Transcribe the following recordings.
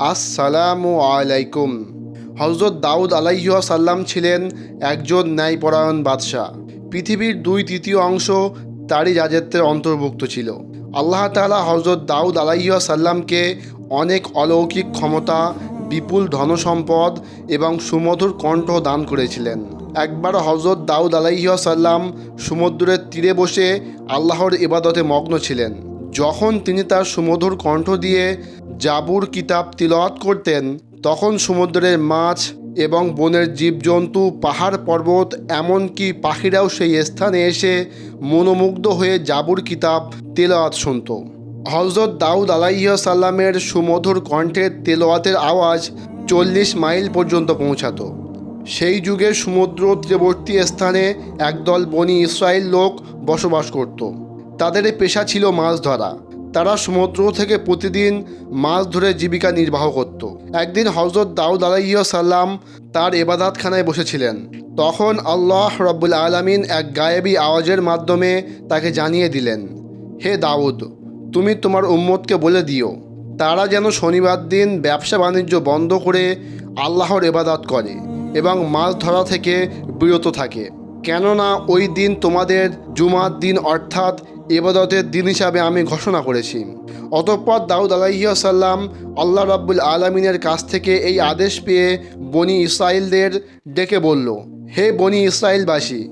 আসসালামু আলাইকুম। হজরত দাউদ আলাইহিয়া সাল্লাম ছিলেন একজন ন্যায়পরায়ণ বাদশাহ। পৃথিবীর দুই তৃতীয় অংশ তারই রাজত্বের অন্তর্ভুক্ত ছিল। আল্লাহ তালা হজরত দাউদ আলাইহিয়া সাল্লামকে অনেক অলৌকিক ক্ষমতা, বিপুল ধনসম্পদ এবং সুমধুর কণ্ঠ দান করেছিলেন। একবার হজরত দাউদ আলাইহিয়া সাল্লাম সমুদ্রের তীরে বসে আল্লাহর ইবাদতে মগ্ন ছিলেন। যখন তিনি তার সুমধুর কণ্ঠ দিয়ে জাবুর কিতাব তিলওয়াত করতেন, তখন সমুদ্রের মাছ এবং বনের জীবজন্তু, পাহাড় পর্বত, এমনকি পাখিরাও সেই স্থানে এসে মনোমুগ্ধ হয়ে জাবুর কিতাব তেলাওয়াত শুনত। হজরত দাউদ আলাইহিয়া সাল্লামের সুমধুর কণ্ঠের তেলোয়াতের আওয়াজ চল্লিশ মাইল পর্যন্ত পৌঁছাতো। সেই যুগে সমুদ্র তীরবর্তী স্থানে একদল বনি ইসরায়েল লোক বসবাস করত। তাদের পেশা ছিল মাছ ধরা। তারা সমুদ্র থেকে প্রতিদিন মাছ ধরে জীবিকা নির্বাহ করত। একদিন হজরত দাউদ আলাইহিয়া সাল্লাম তার এবাদাতখানায় বসেছিলেন। তখন আল্লাহ রব্বুল আলমিন এক গায়েবী আওয়াজের মাধ্যমে তাকে জানিয়ে দিলেন, হে দাউদ, তুমি তোমার উম্মতকে বলে দিও, তারা যেন শনিবার দিন ব্যবসা বাণিজ্য বন্ধ করে আল্লাহর এবাদাত করে এবং মাছ ধরা থেকে বিরত থাকে। কেননা ওই দিন তোমাদের জুমার দিন অর্থাৎ এবাদতের দিন হিসাবে আমি ঘোষণা করেছি। অতঃপর দাউদ আলাইসাল্লাম আল্লাহ রাব্বুল আলমিনের কাছ থেকে এই আদেশ পেয়ে বনি ইসরায়েলদের ডেকে বলল, হে বনি ইসরায়েলবাসী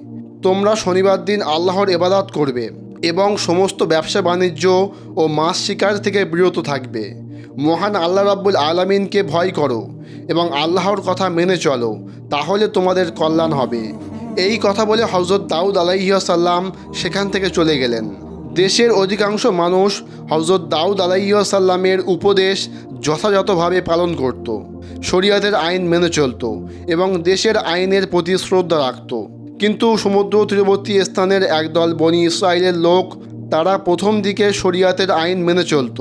তোমরা শনিবার দিন আল্লাহর এবাদাত করবে এবং সমস্ত ব্যবসা বাণিজ্য ও মাছ শিকার থেকে বিরত থাকবে। মহান আল্লাহ রাব্বুল আলমিনকে ভয় করো এবং আল্লাহর কথা মেনে চলো, তাহলে তোমাদের কল্যাণ হবে। এই কথা বলে হজরত দাউদ আলাইসাল্লাম সেখান থেকে চলে গেলেন। দেশের অধিকাংশ মানুষ হজরত দাউদ আলাইসাল্লামের উপদেশ যথাযথভাবে পালন করত, শরিয়াতের আইন মেনে চলত এবং দেশের আইনের প্রতি শ্রদ্ধা রাখত। কিন্তু সমুদ্র তীরবর্তী স্থানের একদল বনি ইসরায়েলের লোক, তারা প্রথম দিকে শরিয়াতের আইন মেনে চলত,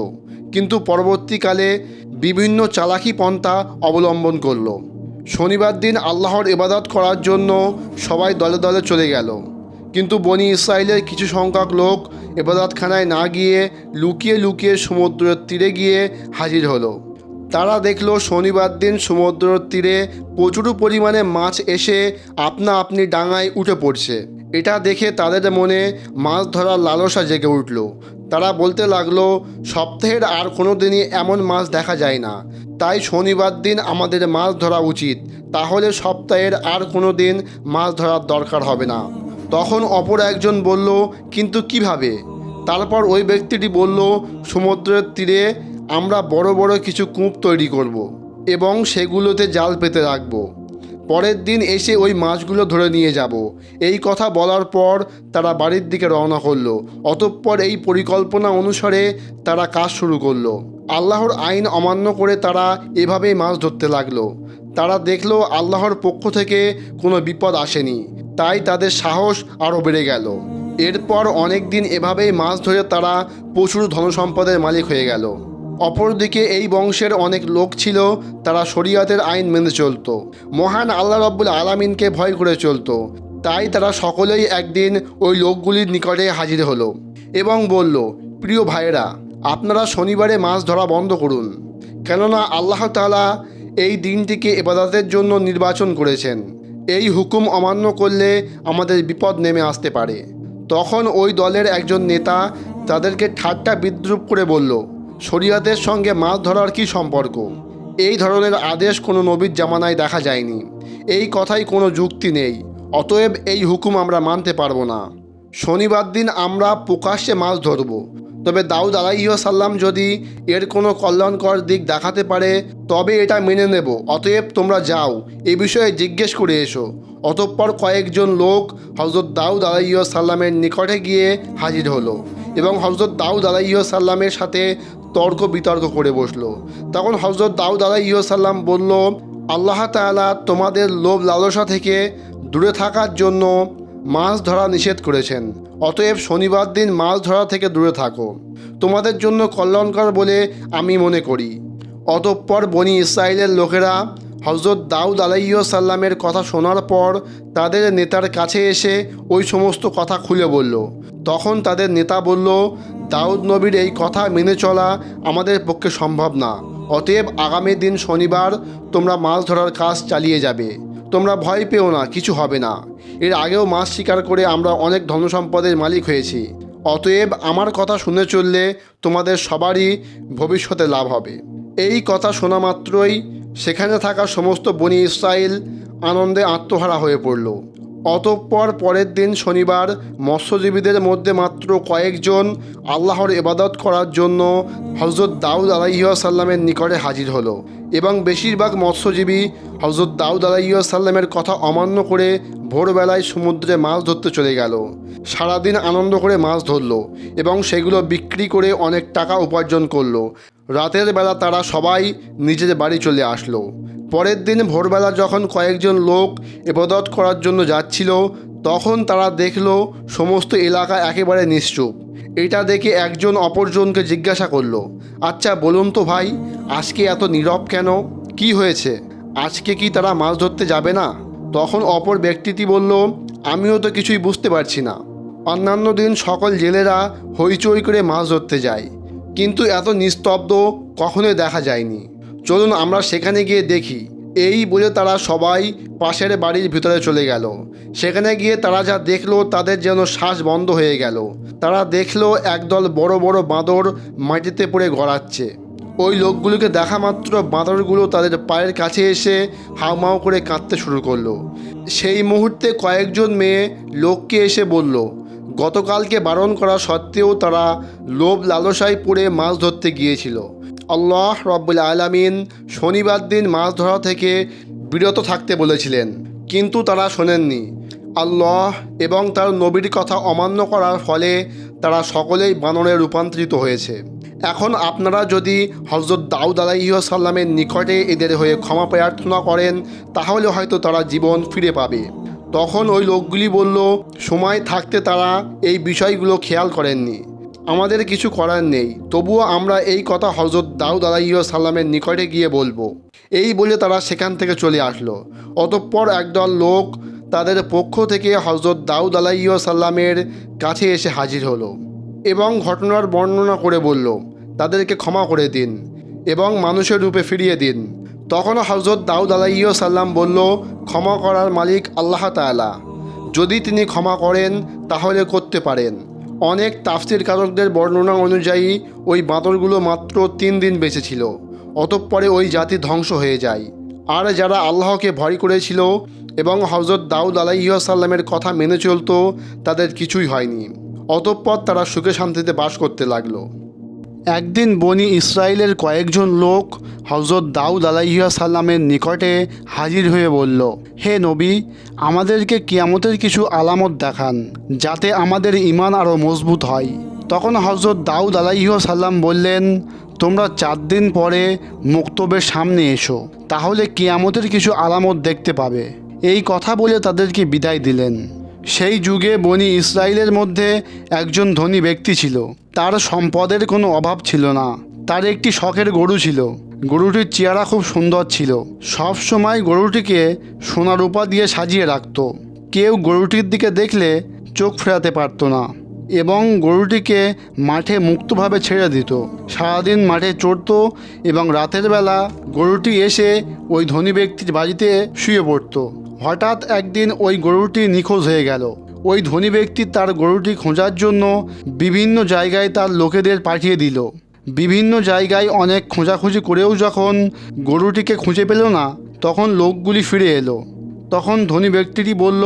কিন্তু পরবর্তীকালে বিভিন্ন চালাকি পন্থা অবলম্বন করল। শনিবার দিন আল্লাহর ইবাদত করার জন্য সবাই দলে দলে চলে গেল। কিন্তু বনি ইসরায়েলের কিছু সংখ্যক লোক এবাদতখানায় না গিয়ে লুকিয়ে লুকিয়ে সমুদ্রের তীরে গিয়ে হাজির হলো। তারা দেখল শনিবার দিন সমুদ্রের তীরে প্রচুর পরিমাণে মাছ এসে আপনা আপনি ডাঙায় উঠে পড়ছে। এটা দেখে তাদের মনে মাছ ধরার লালসা জেগে উঠল। তারা বলতে লাগল, সপ্তাহের আর কোনো দিনই এমন মাছ দেখা যায় না। তাই শনিবার দিন আমাদের মাছ ধরা উচিত। তাহলে সপ্তাহের আর কোনো দিন মাছ ধরার দরকার হবে না। তখন অপর একজন বলল, কিন্তু কীভাবে? তারপর ওই ব্যক্তিটি বলল, সমুদ্রের তীরে আমরা বড় বড় কিছু কূপ তৈরি করব এবং সেগুলোতে জাল পেতে রাখব। পরের দিন এসে ওই মাছগুলো ধরে নিয়ে যাব। এই কথা বলার পর তারা বাড়ির দিকে রওনা করল। অতঃপর এই পরিকল্পনা অনুসারে তারা কাজ শুরু করল। আল্লাহর আইন অমান্য করে তারা এভাবেই মাছ ধরতে লাগল। তারা দেখল আল্লাহর পক্ষ থেকে কোনো বিপদ আসেনি। তাই তাদের সাহস আরও বেড়ে গেল। এরপর অনেক দিন এভাবেই মাছ ধরে তারা প্রচুর ধনসম্পদের মালিক হয়ে গেল। অপরদিকে এই বংশের অনেক লোক ছিল, তারা শরিয়াতের আইন মেনে চলতো। মহান আল্লাহ রব্বুল আলামিনকে ভয় করে চলতো। তাই তারা সকলেই একদিন ওই লোকগুলির নিকটে হাজির হলো এবং বলল, প্রিয় ভাইয়েরা, আপনারা শনিবারে মাছ ধরা বন্ধ করুন। কেননা আল্লাহ তালা এই দিনটিকে এবাদতের জন্য নির্বাচন করেছেন। এই হুকুম অমান্য করলে আমাদের বিপদ নেমে আসতে পারে। তখন ওই দলের একজন নেতা তাদেরকে ঠাট্টা বিদ্রুপ করে বলল শরিয়াতের সঙ্গে মাছ ধরার কি সম্পর্ক? এই ধরনের আদেশ কোনো নবীর জামানায় দেখা যায়নি। এই কথাই কোনো যুক্তি নেই। অতএব এই হুকুম আমরা মানতে পারব না। শনিবার দিন আমরা প্রকাশ্যে মাছ ধরব। তবে দাউদ আলাইসাল্লাম যদি এর কোনো কল্যাণকর দিক দেখাতে পারে, তবে এটা মেনে নেব। অতএব তোমরা যাও, এ বিষয়ে জিজ্ঞেস করে এসো। অতঃপর কয়েকজন লোক হজরত দাউদ আলাইসাল্লামের নিকটে গিয়ে হাজির হলো এবং হজরত দাউদ আলাইসাল্লামের সাথে তর্ক বিতর্ক করে বসল। তখন হজরত দাউদ আলাইসাল্লাম বলল, আল্লাহ তালা তোমাদের লোভ লালসা থেকে দূরে থাকার জন্য মাছ ধরা নিষেধ করেছেন। অতএব শনিবার দিন মাছ ধরা থেকে দূরে থাকো। তোমাদের জন্য কল্যাণকর বলে আমি মনে করি। অতঃপর বনি ইসরায়েলের লোকেরা হজরত দাউদ সাল্লামের কথা শোনার পর তাদের নেতার কাছে এসে ওই সমস্ত কথা খুলে বলল। তখন তাদের নেতা বলল, দাউদ নবীর এই কথা মেনে চলা আমাদের পক্ষে সম্ভব না। অতএব আগামী দিন শনিবার তোমরা মাছ ধরার কাজ চালিয়ে যাবে। তোমরা ভয় পেও না, কিছু হবে না। এর আগেও মাছ শিকার করে আমরা অনেক ধনসম্পদের মালিক হয়েছি। অতএব আমার কথা শুনে চললে তোমাদের সবারই ভবিষ্যতে লাভ হবে। এই কথা শোনা মাত্রই সেখানে থাকা সমস্ত বনি ইসরায়েল আনন্দে আত্মহারা হয়ে পড়ল। অতঃপর পরের দিন শনিবার মৎস্যজীবীদের মধ্যে মাত্র কয়েকজন আল্লাহর ইবাদত করার জন্য হজরত দাউদ আলাইসাল্লামের নিকটে হাজির হলো এবং বেশিরভাগ মৎস্যজীবী হজরত দাউদ আলাইসাল্লামের কথা অমান্য করে ভোরবেলায় সমুদ্রে মাছ ধরতে চলে গেল। সারাদিন আনন্দ করে মাছ ধরলো এবং সেগুলো বিক্রি করে অনেক টাকা উপার্জন করল। রাতের বেলা তারা সবাই নিজের বাড়ি চলে আসলো। পরের দিন ভোরবেলা যখন কয়েকজন লোক ইবাদত করার জন্য যাচ্ছিল, তখন তারা দেখল সমস্ত এলাকা একেবারে নিশ্চুপ। এটা দেখে একজন অপরজনকে জিজ্ঞাসা করল আচ্ছা বলুন তো ভাই, আজকে এত নীরব কেন? কি হয়েছে? আজকে কি তারা মাছ ধরতে যাবে না? তখন অপর ব্যক্তিটি বলল, আমিও তো কিছুই বুঝতে পারছি না। অন্যান্য দিন সকল জেলেরা হইচই করে মাছ ধরতে যায়। কিন্তু এত নিস্তব্ধ কখনোই দেখা যায়নি। চলুন আমরা সেখানে গিয়ে দেখি। এই বলে তারা সবাই পাশের বাড়ির ভিতরে চলে গেল। সেখানে গিয়ে তারা যা দেখল তাদের যেন শ্বাস বন্ধ হয়ে গেল। তারা দেখল একদল বড় বড় বাঁদর মাটিতে পড়ে গড়াচ্ছে। ওই লোকগুলোকে দেখা মাত্র বাঁদরগুলো তাদের পায়ের কাছে এসে হাউমাউ করে কাঁদতে শুরু করল। সেই মুহূর্তে কয়েকজন মেয়ে লোককে এসে বলল গতকালকে বারণ করা সত্ত্বেও তারা লোভ লালসায় পড়ে মাছ ধরতে গিয়েছিল। আল্লাহ রব্বুল আলামিন শনিবার দিন মাছ ধরা থেকে বিরত থাকতে বলেছিলেন, কিন্তু তারা শোনেননি। আল্লাহ এবং তার নবীর কথা অমান্য করার ফলে তারা সকলেই বানরে রূপান্তরিত হয়েছে। এখন আপনারা যদি হজরত দাউদ আলাইসাল্লামের নিকটে এদের হয়ে ক্ষমা প্রার্থনা করেন, তাহলে হয়তো তারা জীবন ফিরে পাবে। তখন ওই লোকগুলি বলল, সময় থাকতে তারা এই বিষয়গুলো খেয়াল করেননি। আমাদের কিছু করার নেই। তবুও আমরা এই কথা হজরত দাউদ আলাইসাল্লামের নিকটে গিয়ে বলব। এই বলে তারা সেখান থেকে চলে আসলো। অতঃপর একদল লোক তাদের পক্ষ থেকে হজরত দাউদ আলাইসাল্লামের কাছে এসে হাজির হলো এবং ঘটনার বর্ণনা করে বলল, তাদেরকে ক্ষমা করে দিন এবং মানুষের রূপে ফিরিয়ে দিন। তখন হজরত দাউদ আলাইসাল্লাম বলল, ক্ষমা করার মালিক আল্লাহ তাআলা। যদি তিনি ক্ষমা করেন, তাহলে করতে পারেন। অনেক তাফসির কারকদের বর্ণনা অনুযায়ী ওই বাঁদরগুলো মাত্র তিন দিন বেঁচে ছিল, অতঃপরে ওই জাতি ধ্বংস হয়ে যায়। আর যারা আল্লাহকে ভয় করেছিল এবং হজরত দাউদ আলাইসাল্লামের কথা মেনে চলতো, তাদের কিছুই হয়নি। অতঃপর তারা সুখে শান্তিতে বাস করতে লাগল। একদিন বনি ইসরায়েলের কয়েকজন লোক হজরত দাউদ আলাইহিয়া সাল্লামের নিকটে হাজির হয়ে বলল, হে নবী, আমাদেরকে কিয়ামতের কিছু আলামত দেখান, যাতে আমাদের ইমান আরও মজবুত হয়। তখন হজরত দাউদ আলাইহিয়া সাল্লাম বললেন, তোমরা চার দিন পরে মুক্তবের সামনে এসো, তাহলে কিয়ামতের কিছু আলামত দেখতে পাবে। এই কথা বলে তাদেরকে বিদায় দিলেন। সেই যুগে বনি ইসরায়েলের মধ্যে একজন ধনী ব্যক্তি ছিল। তার সম্পদের কোনো অভাব ছিল না। তার একটি শখের গরু ছিল। গরুটির চেহারা খুব সুন্দর ছিল। সব সময় গরুটিকে সোনা রূপা দিয়ে সাজিয়ে রাখত। কেউ গরুটির দিকে দেখলে চোখ ফেরাতে পারত না। এবং গরুটিকে মাঠে মুক্তভাবে ছেড়ে দিত। সারাদিন মাঠে চড়ত এবং রাতের বেলা গরুটি এসে ওই ধনী ব্যক্তির বাড়িতে শুয়ে পড়তো। হঠাৎ একদিন ওই গরুটি নিখোঁজ হয়ে গেল। ওই ধনী ব্যক্তি তার গরুটি খোঁজার জন্য বিভিন্ন জায়গায় তার লোকেদের পাঠিয়ে দিল। বিভিন্ন জায়গায় অনেক খোঁজাখুঁজি করেও যখন গরুটিকে খুঁজে পেল না, তখন লোকগুলি ফিরে এলো। তখন ধনী ব্যক্তিটি বলল,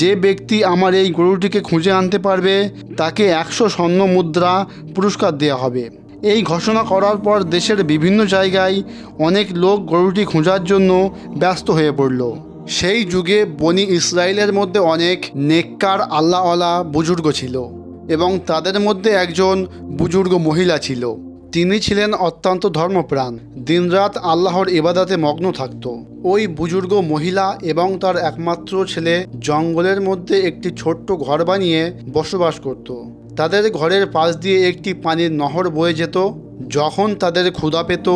যে ব্যক্তি আমার এই গরুটিকে খুঁজে আনতে পারবে, তাকে একশো স্বর্ণ মুদ্রা পুরস্কার দেওয়া হবে। এই ঘোষণা করার পর দেশের বিভিন্ন জায়গায় অনেক লোক গরুটি খোঁজার জন্য ব্যস্ত হয়ে পড়ল। সেই যুগে বনি ইসরায়েলের মধ্যে অনেক নেককার আল্লাহওয়ালা বুজুর্গ ছিল এবং তাদের মধ্যে একজন বুজুর্গ মহিলা ছিল। তিনি ছিলেন অত্যন্ত ধর্মপ্রাণ। দিনরাত আল্লাহর ইবাদাতে মগ্ন থাকত। ওই বুজুর্গ মহিলা এবং তার একমাত্র ছেলে জঙ্গলের মধ্যে একটি ছোট্ট ঘর বানিয়ে বসবাস করত। তাদের ঘরের পাশ দিয়ে একটি পানির নহর বয়ে যেত, যখন তাদের ক্ষুধা পেত,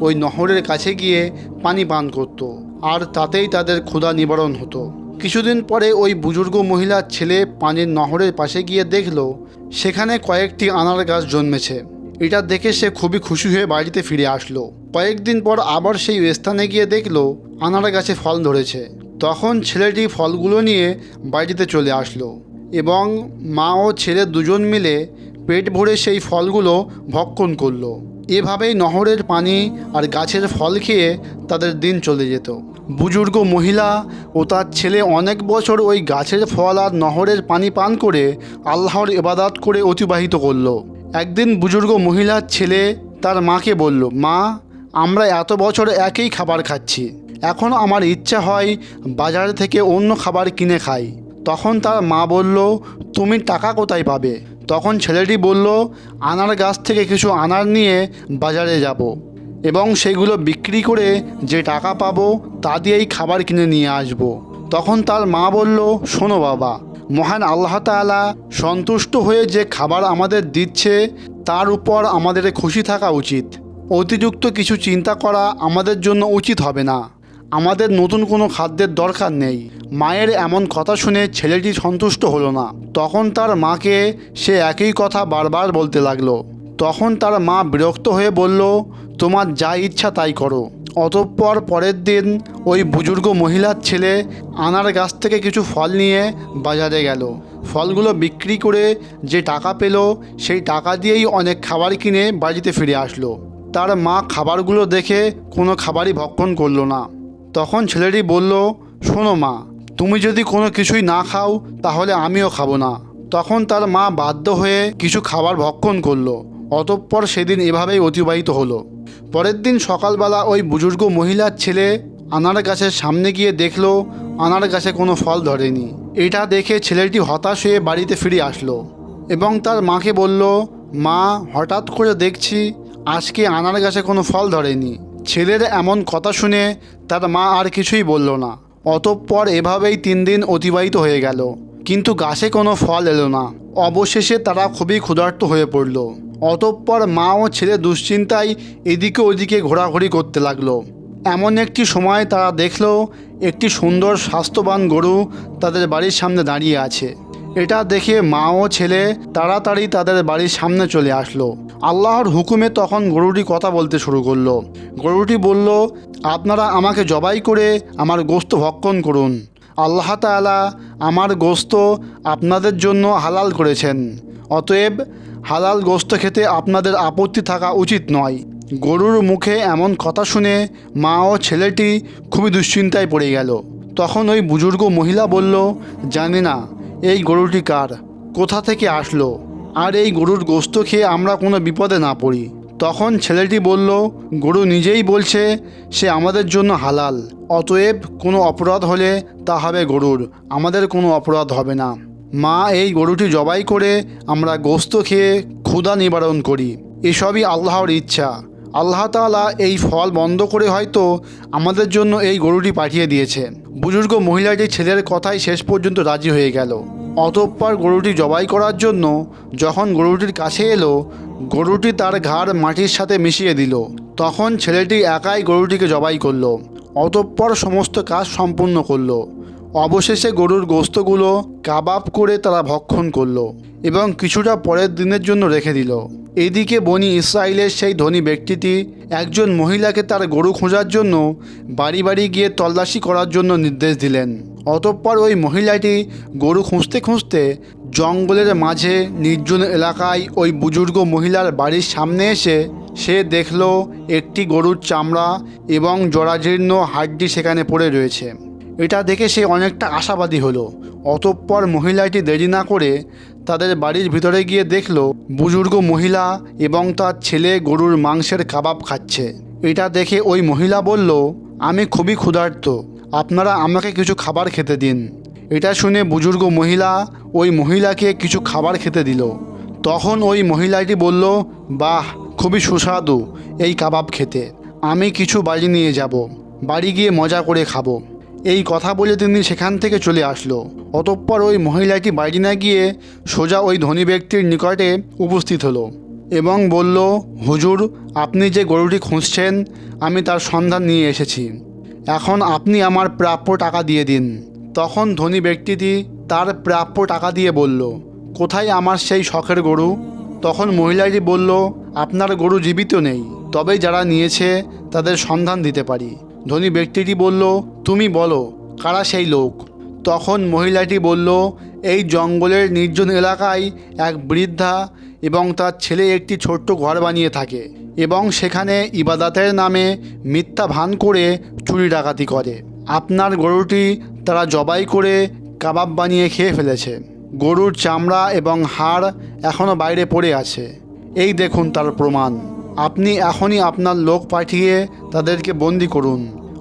ওই নহরের কাছে গিয়ে পানি পান করত আর তাতেই তাদের ক্ষুধা নিবারণ হতো। কিছুদিন পরে ওই বুজুর্গ মহিলার ছেলে পানির নহরের পাশে গিয়ে দেখল, সেখানে কয়েকটি আনার গাছ জন্মেছে। এটা দেখে সে খুবই খুশি হয়ে বাড়িতে ফিরে আসলো। কয়েকদিন পর আবার সেই স্থানে গিয়ে দেখল আনারা গাছে ফল ধরেছে। তখন ছেলেটি ফলগুলো নিয়ে বাড়িতে চলে আসলো এবং মা ও ছেলে দুজন মিলে পেট ভরে সেই ফলগুলো ভক্ষণ করল। এভাবেই নহরের পানি আর গাছের ফল খেয়ে তাদের দিন চলে যেত। বুজুর্গ মহিলা ও তার ছেলে অনেক বছর ওই গাছের ফল আর নহরের পানি পান করে আল্লাহর ইবাদাত করে অতিবাহিত করল। একদিন বুজুর্গ মহিলার ছেলে তার মাকে বলল, মা, আমরা এত বছর একই খাবার খাচ্ছি। এখন আমার ইচ্ছা হয় বাজার থেকে অন্য খাবার কিনে খাই। তখন তার মা বলল, তুমি টাকা কোথায় পাবে? তখন ছেলেটি বলল, আনার গাছ থেকে কিছু আনার নিয়ে বাজারে যাব এবং সেগুলো বিক্রি করে যে টাকা পাবো তা দিয়েই খাবার কিনে নিয়ে আসব। তখন তার মা বলল, শোনো বাবা মহান আল্লাহ তাআলা সন্তুষ্ট হয়ে যে খাবার আমাদের দিচ্ছে, তার উপর আমাদের খুশি থাকা উচিত। অতিরিক্ত কিছু চিন্তা করা আমাদের জন্য উচিত হবে না। আমাদের নতুন কোনো খাদ্যের দরকার নেই। মায়ের এমন কথা শুনে ছেলেটি সন্তুষ্ট হলো না। তখন তার মাকে সে একই কথা বারবার বলতে লাগল। তখন তার মা বিরক্ত হয়ে বলল, তোমার যা ইচ্ছা তাই করো। অতঃপর পরের দিন ওই বুজুর্গ মহিলার ছেলে আনার গাছ থেকে কিছু ফল নিয়ে বাজারে গেল। ফলগুলো বিক্রি করে যে টাকা পেল, সেই টাকা দিয়েই অনেক খাবার কিনে বাড়িতে ফিরে আসলো। তার মা খাবারগুলো দেখে কোনো খাবারই ভক্ষণ করল না। তখন ছেলেটি বলল, শোনো মা, তুমি যদি কোনো কিছুই না খাও, তাহলে আমিও খাব না। তখন তার মা বাধ্য হয়ে কিছু খাবার ভক্ষণ করল। অতঃপর সেদিন এভাবেই অতিবাহিত হলো। পরের দিন সকালবেলা ওই বুজুর্গ মহিলার ছেলে আনার গাছের সামনে গিয়ে দেখল, আনার গাছে কোনো ফল ধরেনি। এটা দেখে ছেলেটি হতাশ হয়ে বাড়িতে ফিরে আসলো এবং তার মাকে বলল, মা, হঠাৎ করে দেখছি আজকে আনার গাছে কোনো ফল ধরেনি। ছেলের এমন কথা শুনে তার মা আর কিছুই বলল না। অতঃপর এভাবেই তিন দিন অতিবাহিত হয়ে গেল। কিন্তু গাছে কোনো ফল এলো না। অবশেষে তারা খুবই ক্ষুধার্ত হয়ে পড়ল। অতঃপর মা ও ছেলে দুশ্চিন্তায় এদিকে ওদিকে ঘোরাঘুরি করতে লাগল। এমন একটি সময় তারা দেখল, একটি সুন্দর স্বাস্থ্যবান গরু তাদের বাড়ির সামনে দাঁড়িয়ে আছে। এটা দেখে মা ও ছেলে তাড়াতাড়ি তাদের বাড়ির সামনে চলে আসলো। আল্লাহর হুকুমে তখন গরুটি কথা বলতে শুরু করল। গরুটি বলল, আপনারা আমাকে জবাই করে আমার গোস্ত ভক্ষণ করুন। আল্লাহ তাআলা আমার গোস্ত আপনাদের জন্য হালাল করেছেন। অতএব হালাল গোস্ত খেতে আপনাদের আপত্তি থাকা উচিত নয়। গরুর মুখে এমন কথা শুনে মা ও ছেলেটি খুবই দুশ্চিন্তায় পড়ে গেল। তখন ওই বুজুর্গ মহিলা বলল, জানি না, এই গরুটি কার? কোথা থেকে আসলো? আর এই গরুর গোস্ত খেয়ে আমরা কোনো বিপদে না পড়ি। তখন ছেলেটি বলল, গরু নিজেই বলছে, সে আমাদের জন্য হালাল। অতএব কোনো অপরাধ হলে তা হবে গরুর, আমাদের কোনো অপরাধ হবে না। মা এই গরুটি জবাই করে আমরা গোস্ত খেয়ে ক্ষুধা নিবারণ করি। এসবই আল্লাহর ইচ্ছা। আল্লাহ তাআলা এই ফল বন্ধ করে হয়তো আমাদের জন্য এই গরুটি পাঠিয়ে দিয়েছে বুজুর্গ মহিলাটি ছেলের কথাই শেষ পর্যন্ত রাজি হয়ে গেল। অতঃপর গরুটি জবাই করার জন্য যখন গরুটির কাছে এলো, গরুটি তার ঘাড় মাটির সাথে মিশিয়ে দিল। তখন ছেলেটি একাই গরুটিকে জবাই করল। অতঃপর সমস্ত কাজ সম্পূর্ণ করল। অবশেষে গরুর গোস্তগুলো কাবাব করে তারা ভক্ষণ করল এবং কিছুটা পরের দিনের জন্য রেখে দিল। এদিকে বনি ইসরায়েলের সেই ধনী ব্যক্তিটি একজন মহিলাকে তার গরু খোঁজার জন্য বাড়ি বাড়ি গিয়ে তল্লাশি করার জন্য নির্দেশ দিলেন। অতঃপর ওই মহিলাটি গরু খুঁজতে খুঁজতে জঙ্গলের মাঝে নির্জন এলাকায় ওই বুজুর্গ মহিলার বাড়ির সামনে এসে সে দেখল একটি গরুর চামড়া এবং জরাজীর্ণ হাড্ডি সেখানে পড়ে রয়েছে। এটা দেখে সে অনেকটা আশাবাদী হলো। অতঃপর মহিলাটি দেরি না করে তাদের বাড়ির ভিতরে গিয়ে দেখল, বুজুর্গ মহিলা এবং তার ছেলে গরুর মাংসের কাবাব খাচ্ছে। এটা দেখে ওই মহিলা বলল, আমি খুবই ক্ষুধার্ত। আপনারা আমাকে কিছু খাবার খেতে দিন। এটা শুনে বুজুর্গ মহিলা ওই মহিলাকে কিছু খাবার খেতে দিল। তখন ওই মহিলাটি বলল, বাহ, খুবই সুস্বাদু এই কাবাব খেতে। আমি কিছু বাড়ি নিয়ে যাব। বাড়ি গিয়ে মজা করে খাব। এই কথা বলে তিনি সেখান থেকে চলে আসলো। অতঃপর ওই মহিলাটি বাড়ি না গিয়ে সোজা ওই ধনী ব্যক্তির নিকটে উপস্থিত হলো এবং বলল, হুজুর, আপনি যে গরুটি খুঁজছেন, আমি তার সন্ধান নিয়ে এসেছি। এখন আপনি আমার প্রাপ্য টাকা দিয়ে দিন। তখন ধনী ব্যক্তিটি তার প্রাপ্য টাকা দিয়ে বলল, কোথায় আমার সেই শখের গরু? তখন মহিলাটি বলল, আপনার গরু জীবিত নেই, তবে যারা নিয়েছে তাদের সন্ধান দিতে পারি। ধনী ব্যক্তিটি বলল, তুমি বলো, কারা সেই লোক? তখন মহিলাটি বলল, এই জঙ্গলের নির্জন এলাকায় এক বৃদ্ধা এবং তার ছেলে একটি ছোট্ট ঘর বানিয়ে থাকে এবং সেখানে ইবাদাতের নামে মিথ্যা ভান করে চুরি ডাকাতি করে। আপনার গরুটি তারা জবাই করে কাবাব বানিয়ে খেয়ে ফেলেছে। গরুর চামড়া এবং হাড় এখনও বাইরে পড়ে আছে। এই দেখুন তার প্রমাণ। আপনি এখনই আপনার লোক পাঠিয়ে তাদেরকে বন্দি করুন।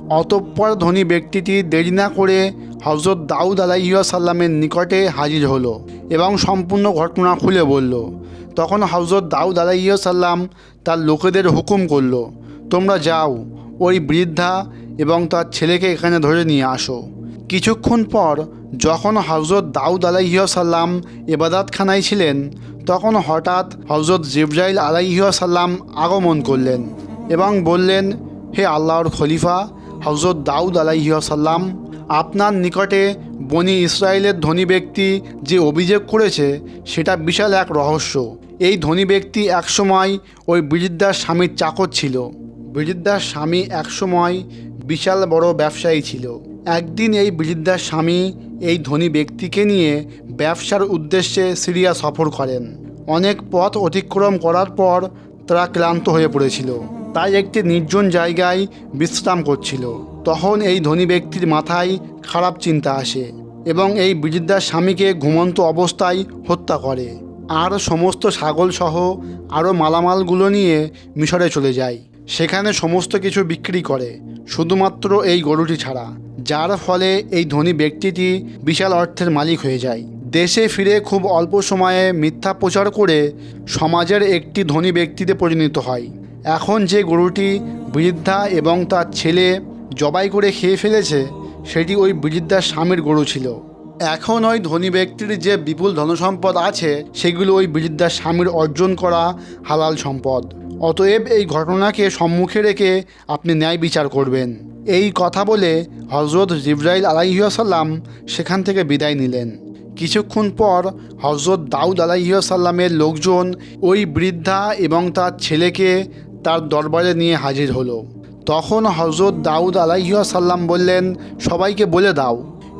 অতঃপর ধনী ব্যক্তিটি দেরি না করে হজরত দাউদ আলাইসাল্লামের নিকটে হাজির হলো এবং সম্পূর্ণ ঘটনা খুলে বলল। তখন হজরত দাউদ আলাইসাল্লাম তার লোকেদের হুকুম করল, তোমরা যাও, ওই বৃদ্ধা এবং তার ছেলেকে এখানে ধরে নিয়ে আসো। কিছুক্ষণ পর যখন হজরত দাউদ আলাইসাল্লাম এবাদাতখানায় ছিলেন, তখন হঠাৎ হজরত জিব্রাইল আলাইসাল্লাম আগমন করলেন এবং বললেন, হে আল্লাহর খলিফা হজরত দাউদ আলাইসাল্লাম আপনার নিকটে বনি ইসরায়েলের ধনী ব্যক্তি যে অভিযোগ করেছে, সেটা বিশাল এক রহস্য। এই ধনী ব্যক্তি একসময় ওই বৃদ্ধার স্বামীর চাকর ছিল। বৃদ্ধার স্বামী একসময় বিশাল বড় ব্যবসায়ী ছিল। একদিন এই বৃদ্ধার স্বামী এই ধনী ব্যক্তিকে নিয়ে ব্যবসার উদ্দেশ্যে সিরিয়া সফর করেন। অনেক পথ অতিক্রম করার পর তারা ক্লান্ত হয়ে পড়েছিল। তাই একটি নির্জন জায়গায় বিশ্রাম করছিল। তখন এই ধনী ব্যক্তির মাথায় খারাপ চিন্তা আসে এবং এই বৃদ্ধার স্বামীকে ঘুমন্ত অবস্থায় হত্যা করে। আর সমস্ত ছাগল সহ আরও মালামালগুলো নিয়ে মিশরে চলে যায়। সেখানে সমস্ত কিছু বিক্রি করে। শুধুমাত্র এই গরুটি ছাড়া। যার ফলে এই ধনী ব্যক্তিটি বিশাল অর্থের মালিক হয়ে যায়। দেশে ফিরে খুব অল্প সময়ে মিথ্যা প্রচার করে সমাজের একটি ধনী ব্যক্তিতে পরিণত হয়। এখন যে গরুটি বৃদ্ধা এবং তার ছেলে জবাই করে খেয়ে ফেলেছে, সেটি ওই বৃদ্ধার স্বামীর গরু ছিল। এখন ওই ধনী ব্যক্তির যে বিপুল ধনসম্পদ আছে, সেগুলো ওই বৃদ্ধার স্বামীর অর্জন করা হালাল সম্পদ। অতএব এই ঘটনাকে সম্মুখে রেখে আপনি ন্যায় বিচার করবেন। এই কথা বলে হজরত জিব্রাইল আলাইসাল্লাম সেখান থেকে বিদায় নিলেন। কিছুক্ষণ পর হজরত দাউদ আলাইসাল্লামের লোকজন ওই বৃদ্ধা এবং তার ছেলেকে তার দরবারে নিয়ে হাজির হলো। তখন হজরত দাউদ আলাইসাল্লাম বললেন, সবাইকে বলে দাও,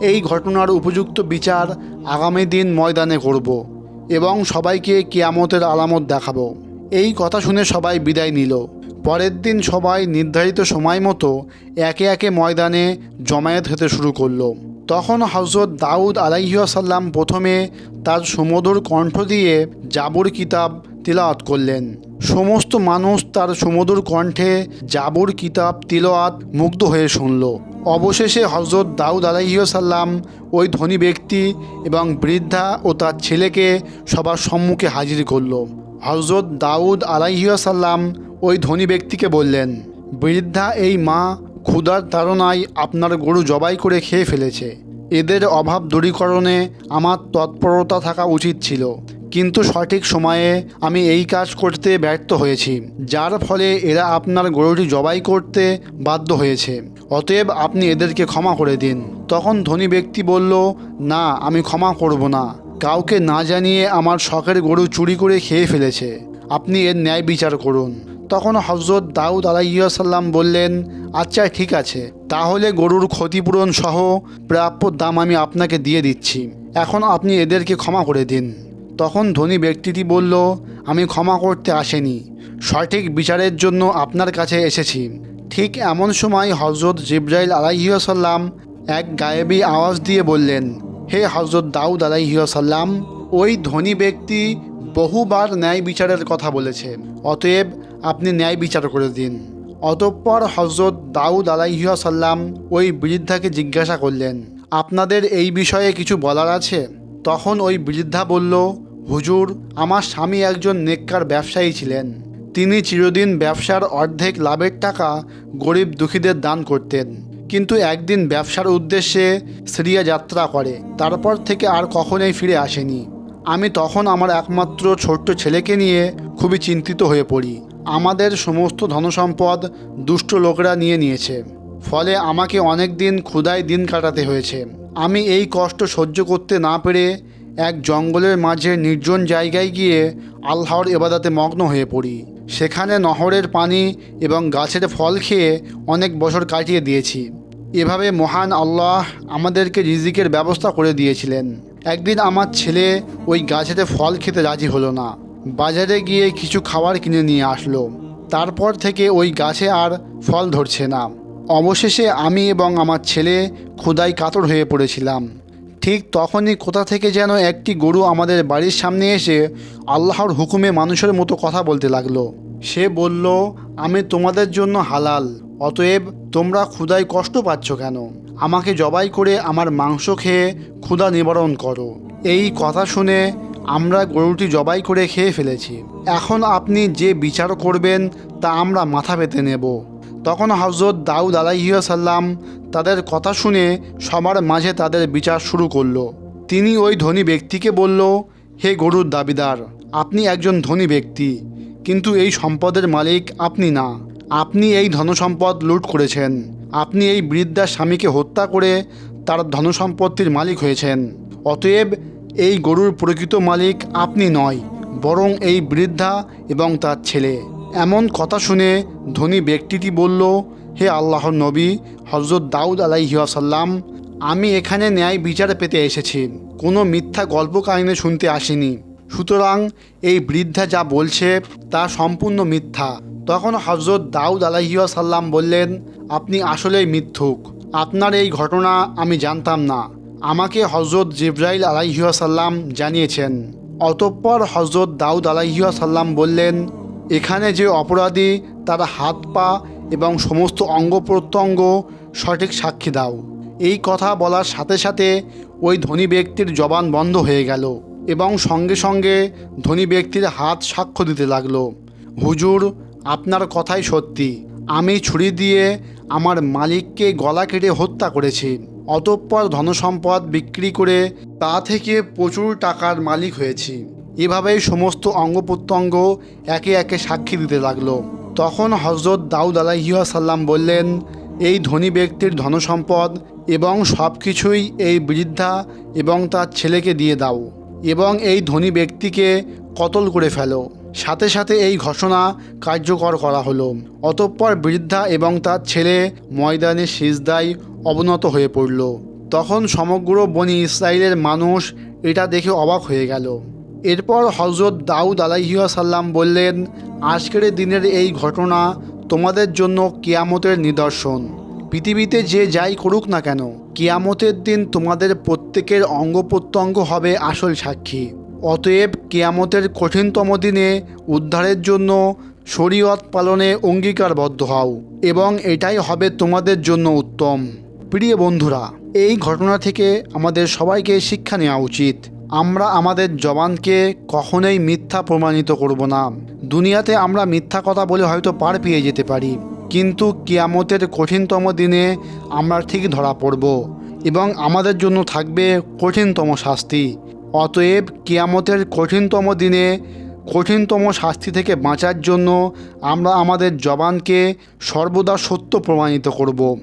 এই ঘটনার উপযুক্ত বিচার আগামী দিন ময়দানে করব এবং সবাইকে কিয়ামতের আলামত দেখাবো। এই কথা শুনে সবাই বিদায় নিল। পরের দিন সবাই নির্ধারিত সময় মতো একে একে ময়দানে জমায়েত হতে শুরু করল। তখন হজরত দাউদ আলাইসাল্লাম প্রথমে তার সুমধুর কণ্ঠ দিয়ে জাবুর কিতাব তিলাওয়াত করলেন। সমস্ত মানুষ তার সুমধুর কণ্ঠে জাবুর কিতাব তিলাওয়াত মুগ্ধ হয়ে শুনল। অবশেষে হজরত দাউদ আলাইসাল্লাম ওই ধনী ব্যক্তি এবং বৃদ্ধা ও তার ছেলেকে সবার সম্মুখে হাজির করল। হজরত দাউদ আলাইসাল্লাম ওই ধনী ব্যক্তিকে বললেন, বৃদ্ধা, এই মা ক্ষুধার তাড়নায় আপনার গরু জবাই করে খেয়ে ফেলেছে। এদের অভাব দূরীকরণে আমার তৎপরতা থাকা উচিত ছিল। কিন্তু সঠিক সময়ে আমি এই কাজ করতে ব্যর্থ হয়েছি, যার ফলে এরা আপনার গরুটি জবাই করতে বাধ্য হয়েছে। অতএব আপনি এদেরকে ক্ষমা করে দিন। তখন ধনী ব্যক্তি বলল, না, আমি ক্ষমা করব না। কাউকে না জানিয়ে আমার শখের গরু চুরি করে খেয়ে ফেলেছে। আপনি এর ন্যায় বিচার করুন। তখন হজরত দাউদ আলাইসাল্লাম বললেন আচ্ছা ঠিক আছে। তাহলে গরুর ক্ষতিপূরণ সহ প্রাপ্য দাম আমি আপনাকে দিয়ে দিচ্ছি। এখন আপনি এদেরকে ক্ষমা করে দিন। তখন ধনী ব্যক্তিটি বলল, আমি ক্ষমা করতে আসেনি। সঠিক বিচারের জন্য আপনার কাছে এসেছি। ঠিক এমন সময় হজরত জিব্রাইল আলাইসাল্লাম এক গায়েবী আওয়াজ দিয়ে বললেন হে হজরত দাউদ আলাইসাল্লাম ওই ধনী ব্যক্তি বহুবার ন্যায় বিচারের কথা বলেছে, অতএব আপনি ন্যায় বিচার করে দিন। অতঃপর হজরত দাউদ আলাইসাল্লাম ওই বৃদ্ধাকে জিজ্ঞাসা করলেন, আপনাদের এই বিষয়ে কিছু বলার আছে? তখন ওই বৃদ্ধা বলল, হুজুর, আমার স্বামী একজন নেককার ব্যবসায়ী ছিলেন। তিনি চিরদিন ব্যবসার অর্ধেক লাভের টাকা গরিব দুঃখীদের দান করতেন। কিন্তু একদিন ব্যবসার উদ্দেশ্যে সিরিয়া যাত্রা করে, তারপর থেকে আর কখনোই ফিরে আসেনি। আমি তখন আমার একমাত্র ছোট্ট ছেলেকে নিয়ে খুবই চিন্তিত হয়ে পড়ি। আমাদের সমস্ত ধনসম্পদ দুষ্ট লোকেরা নিয়ে নিয়েছে। ফলে আমাকে অনেক দিন ক্ষুধায় দিন কাটাতে হয়েছে। আমি এই কষ্ট সহ্য করতে না পেরে এক জঙ্গলের মাঝে নির্জন জায়গায় গিয়ে আল্লাহর এবাদাতে মগ্ন হয়ে পড়ি। সেখানে নহরের পানি এবং গাছের ফল খেয়ে অনেক বছর কাটিয়ে দিয়েছি। এভাবে মহান আল্লাহ আমাদেরকে রিজিকের ব্যবস্থা করে দিয়েছিলেন। একদিন আমার ছেলে ওই গাছেতে ফল খেতে রাজি হলো না। বাজারে গিয়ে কিছু খাবার কিনে নিয়ে আসলো। তারপর থেকে ওই গাছে আর ফল ধরছে না। অবশেষে আমি এবং আমার ছেলে ক্ষুদাই কাতর হয়ে পড়েছিলাম। ঠিক তখনই কোথা থেকে যেন একটি গরু আমাদের বাড়ির সামনে এসে আল্লাহর হুকুমে মানুষের মতো কথা বলতে লাগল। সে বলল, আমি তোমাদের জন্য হালাল। অতএব তোমরা ক্ষুদায় কষ্ট পাচ্ছ কেন? আমাকে জবাই করে আমার মাংস খেয়ে ক্ষুধা নিবারণ করো। এই কথা শুনে আমরা গরুটি জবাই করে খেয়ে ফেলেছি। এখন আপনি যে বিচার করবেন তা আমরা মাথা পেতে নেব। তখন হজরত দাউদ আলাইসাল্লাম তাদের কথা শুনে সবার মাঝে তাদের বিচার শুরু করল। তিনি ওই ধনী ব্যক্তিকে বলল, হে গরুর দাবিদার, আপনি একজন ধনী ব্যক্তি, কিন্তু এই সম্পদের মালিক আপনি না। আপনি এই ধনসম্পদ লুট করেছেন। আপনি এই বৃদ্ধার স্বামীকে হত্যা করে তার ধনসম্পত্তির মালিক হয়েছেন। অতএব এই গরুর প্রকৃত মালিক আপনি নয়, বরং এই বৃদ্ধা এবং তার ছেলে। এমন কথা শুনে ধনী ব্যক্তিটি বলল, হে আল্লাহর নবী হজরত দাউদ আলাইসাল্লাম আমি এখানে ন্যায় বিচার পেতে এসেছি। কোনো মিথ্যা গল্প কাহিনী শুনতে আসিনি। সুতরাং এই বৃদ্ধা যা বলছে তা সম্পূর্ণ মিথ্যা। তখন হজরত দাউদ আলাইসাল্লাম বললেন, আপনি আসলেই মিথ্যুক। আপনার এই ঘটনা আমি জানতাম না। আমাকে হজরত জিব্রাইল আলাইসাল্লাম জানিয়েছেন। অতঃপর হজরত দাউদ আলাইসাল্লাম বললেন, এখানে যে অপরাধী, তার হাত পা এবং সমস্ত অঙ্গ প্রত্যঙ্গ সঠিক সাক্ষী দাও। এই কথা বলার সাথে সাথে ওই ধনী ব্যক্তির জবান বন্ধ হয়ে গেল এবং সঙ্গে সঙ্গে ধনী ব্যক্তির হাত সাক্ষ্য দিতে লাগল। হুজুর আপনার কথাই সত্যি। আমি ছুরি দিয়ে আমার মালিককে গলা কেটে হত্যা করেছি। অতঃপর ধনসম্পদ বিক্রি করে তা থেকে প্রচুর টাকার মালিক হয়েছি। এভাবেই সমস্ত অঙ্গ প্রত্যঙ্গ একে একে সাক্ষী দিতে লাগল। তখন হজরত দাউদ আলাহিসাল্লাম বললেন, এই ধনী ব্যক্তির ধনসম্পদ এবং সব কিছুই এই বৃদ্ধা এবং তার ছেলেকে দিয়ে দাও এবং এই ধনী ব্যক্তিকে কতল করে ফেলো। সাথে সাথে এই ঘোষণা কার্যকর করা হলো। অতঃপর বৃদ্ধা এবং তার ছেলে ময়দানে সিজদায় অবনত হয়ে পড়ল। তখন সমগ্র বনি ইসরায়েলের মানুষ এটা দেখে অবাক হয়ে গেল। এরপর হজরত দাউদ আলাইহিয়া সাল্লাম বললেন, আজকের দিনের এই ঘটনা তোমাদের জন্য কিয়ামতের নিদর্শন। পৃথিবীতে যে যাই করুক না কেন, কিয়ামতের দিন তোমাদের প্রত্যেকের অঙ্গ প্রত্যঙ্গ হবে আসল সাক্ষী। অতএব কেয়ামতের কঠিনতম দিনে উদ্ধারের জন্য শরীয়ত পালনে অঙ্গীকারবদ্ধ হও, এবং এটাই হবে তোমাদের জন্য উত্তম। প্রিয় বন্ধুরা, এই ঘটনা থেকে আমাদের সবাইকে শিক্ষা নেওয়া উচিত। আমরা আমাদের জবানকে কখনোই মিথ্যা প্রমাণিত করব না। দুনিয়াতে আমরা মিথ্যা কথা বলে হয়তো পার পেয়ে যেতে পারি, কিন্তু কিয়ামতের কঠিনতম দিনে আমরা ঠিক ধরা পড়ব, এবং আমাদের জন্য থাকবে কঠিনতম শাস্তি। অতএব কিয়ামতের কঠিনতম দিনে, কঠিনতম শাস্তি থেকে বাঁচার জন্য আমরা আমাদের জবানকে সর্বদা সত্য প্রমাণিত করব।